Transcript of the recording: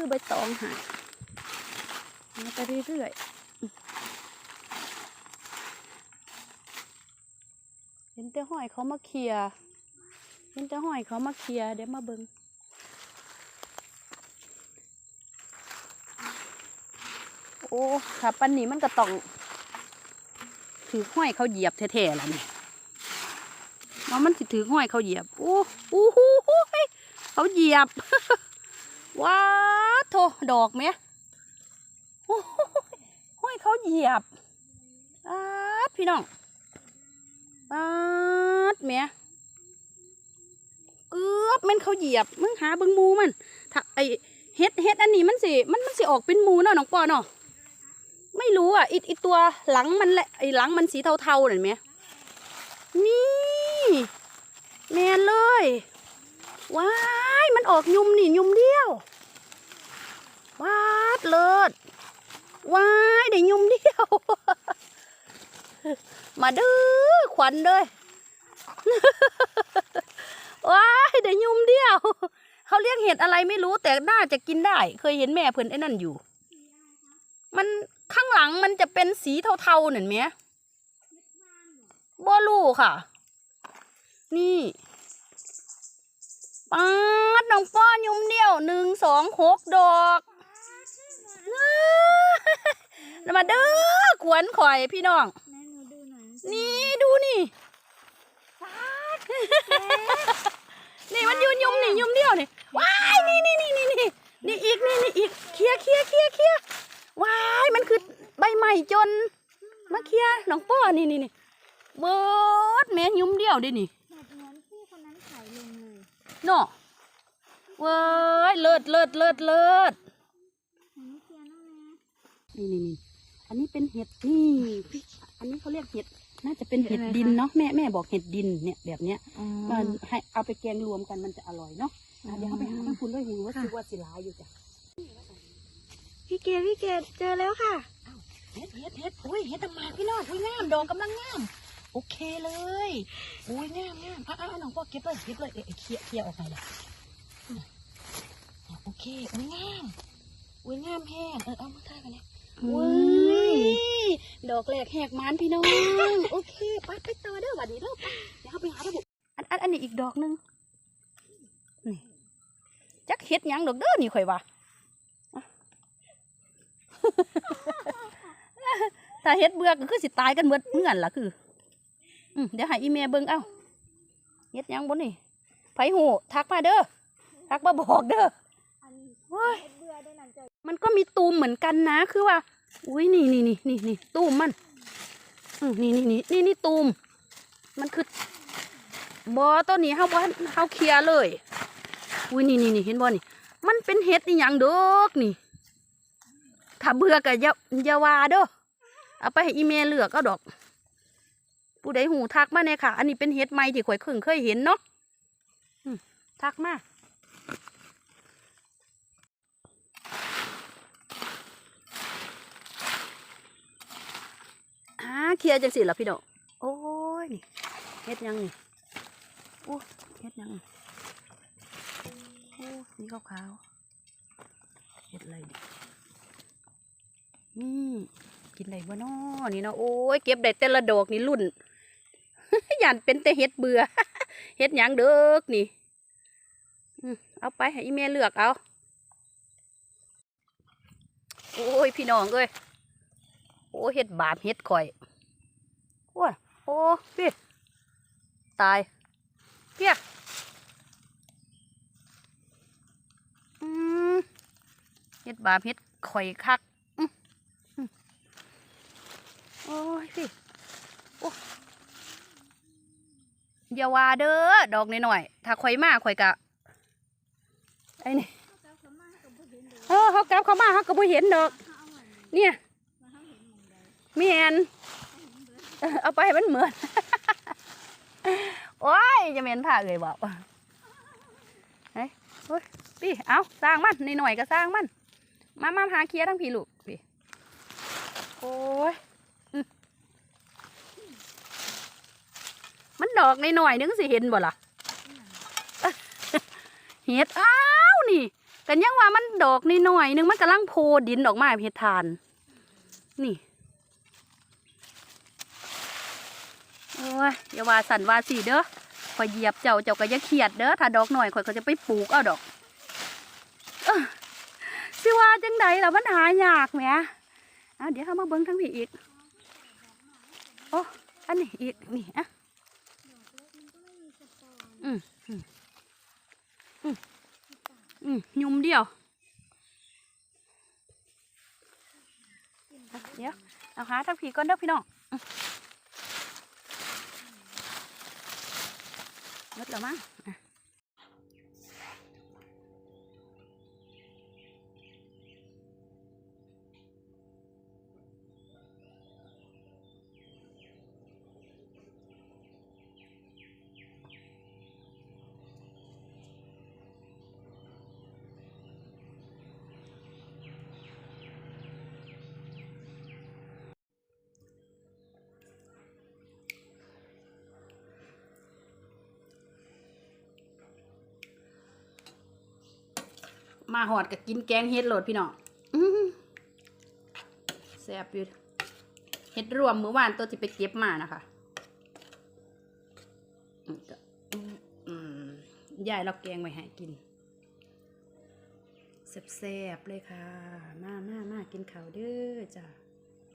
ื้อใบตองหายมาไปเรื่อยๆเห็นแต่ห้อยเขามาเคลียเห็นแต่ห้อยเขามาเคลียเดี๋ยวมาเบิงโอ้ถ้าปันนี้มันก็ต้องถือห้อยเขาเหยียบแท้ๆล่ะนี่ว่ามันสิถือห้อยเขาเหยียบ โอ้โอ้โหเขาเหยียบ ว้า โทดอกไหมห้อยเขาเหยียบอาดพี่น้องอาดเมียเกือบมันเขาเหยียบ มึงหาเบิงมูมันถ้าไอเฮ็ดเฮ็ดอันนี้มันสิมันมันสิออกเป็นมูเนาะน้องปอเนาะไม่รู้อะอีอีตัวหลังมันแหละไอหลังมันสีเทาๆเห็นไหมนี่แมนเลยว้ายมันออกยุมนี่ยุมเดียว ว้าดเลิศว้ายได้ยุ่มเดียว มาดื้อขวัญเลยว้ายได้ยุ่มเดียว เขาเรียกเห็ดอะไรไม่รู้แต่น่าจะกินได้ เคยเห็นแม่เพิ่นไอ้นั่นอยู่ มันข้างหลังมันจะเป็นสีเทาๆเห็นไหมบ่รู้ค่ะ นี่ปัดน้องป้อนยุ่มเดียวหนึ่งสองหกดอก น้ามาเด้อขวนข่อยพี่น้อง แม่หนูดูหน่อยนี่ดูนี่ นี่มันยืนยุ่มนี่ยุ่มเดียวนี่ว้ายนี่นี่นี่นี่นี่นี่อีกนี่นี่อีกเคลียร์เคลียร์เคลียร์เคลียร์ว้ายมันคือใบใหม่จนมาเคลียร์น้องป้อนี่นี่นี่เบิดแม่ยุ่มเดียวเดินี่แบบเหมือนพี่คนนั้นถ่ายลงเลย เนาะเว้ยเลิศเลิศเลิศเลิศ เห็นเทียนแล้วนะ นี่นี่นี่อันนี้เป็นเห็ดนี่พี่อันนี้เขาเรียกเห็ด น่าจะเป็นเห็ดดินเนาะแม่แม่บอกเห็ดดินเนี่ยแบบเนี้ยมันให้เอาไปแกงรวมกันมันจะอร่อยเนาะอะเดี๋ยวเขาไปหาทางคุณด้วยหูว่าสิว่าสิหลายอยู่จ้ะพี่เกดพี่เกดเจอแล้วค่ะเห็ดเห็ดเห็ดอุ้ยเห็ดตะหมากพี่น้องอุ้ยงามดอกกำลังงามโอเคเลยอุ้ยงามงามอะอะอะน้องพ่อเก็บเลยเก็บเลยเอ๊ะเอ๊ะเคลียร์เคลียร์ออกไปเลยอะโอเคอุ้ยงามอุ้ยงามแห้งเออเอามาท่ายกันเนี่ย ว้ายดอกแรกแหกมันพี่น้อง โอเคไปไปต่อเด้อหวัดดีเด้อไปเดี๋ยวเราไปหาระบบอันอันอันนี้อีกดอกหนึงนี่จักเฮ็ดหยังดอกเด้อนี่ข่อยว่าอะถ้าเฮ็ดเบื่อก็คือสิตายกันเบิดเหมือนล่ะคืออืมเดี๋ยวให้อีเมลเบิ่งเอ้าเฮ็ดหยังบ่นี่ไผหูทักมาเด้อทักมาบอกเด้ออันเฮ้ยเบื่อได้นั่นเจอ มันก็มีตูมเหมือนกันนะ คือว่า อุ้ยนี่นี่นี่นี่นี่ตูมมันอืมนี่นี่นี่นี่นี่ตูม มันคือบอตัวนี้เฮาบ่ทันเฮาเคลียเลย อุ้ยนี่นี่นี่เห็นบ่นี่ มันเป็นเห็ดอีหยังเดอกนี่ ถ้าเบื่อก็อย่าอย่าว่าเด้อ เอาไปให้อีเมลเลือกเอาดอก ผู้ใดหูทักมาเนี่ยค่ะ อันนี้เป็นเห็ดใหม่ที่ข่อยเพิ่งเคยเห็นเนาะทักมา อ่า เคลียร์จังสิล่ะพี่ดอกโอ้ยนี่เฮ็ดยังนี่โอ้เฮ็ดยังนี่โอ้สีขาวๆเฮ็ดอะไรนี่กินได้บ่น้อนี่เนาะโอ้ยเก็บได้แต่ละดอกนี่รุ่นย่านเป็นแต่เฮ็ดเบื่อเฮ็ดหยังเด้อนี่เอาไปให้อีเมลเลือกเอา โอ้ยพี่น้องเอ้ย โอ้เห็ดบาปเห็ดข่อย อ้ยโอ้พี่ตายเพียอืมเห็ดบาปเห็ดข่อยคักโอ้ยพี่โอ้อย่าว่าเด้อดอกหน่อยๆถ้าข่อยมาข่อยกะไอ้นี่เออเขากลับเข้ามาเขาก็บ่เห็นดอก เนี่ยมาเห็นหมอน เอาไปให้มันเหมือน โอ้ยจะเหม็นผ้าเลยบอกเฮ้ยโอ้ยพี่เอาสร้างมันในหน่อยก็สร้างมัน มามาหาเคียทั้งพี่ลูกพี่โอ้ยอืมมันดอกในหน่อยนึงสิเห็นบ่ล่ะเห็ดอ้าวนี่กันยังว่ามันดอกในหน่อยนึงมันกำลังโพดินออกมาเฮ็ดทาน นี่ โอ้ยอย่าว่าสันว่าสีเด้อข่อยเหยียบเจ้าเจ้าก็อย่าเครียดเด้อถ้าดอกหน่อยข่อยก็จะไปปลูกเอาดอกสิว่าจังใดล่ะมันหายากแหมอ่เดี๋ยวเอามาเบิ่งทั้งพี่อีกโอ้อันนี้อีกนี่อะอืมอืมอืมอืมยุ่มเดียวเดี๋ยวเอาหาทั้งผีก่อนเด้อพี่น้อง อืมห มาหอดกับกินแกงเฮ็ดโหลดพี่น้องแซ่บอยู่เฮ็ดรวมเมื่อวานตัวที่ไปเก็บมานะคะอืมก็อืมยายเราแกงไว้ให้กินแซ่บๆเลยค่ะ มามามากินข้าวเด้อจ้ะ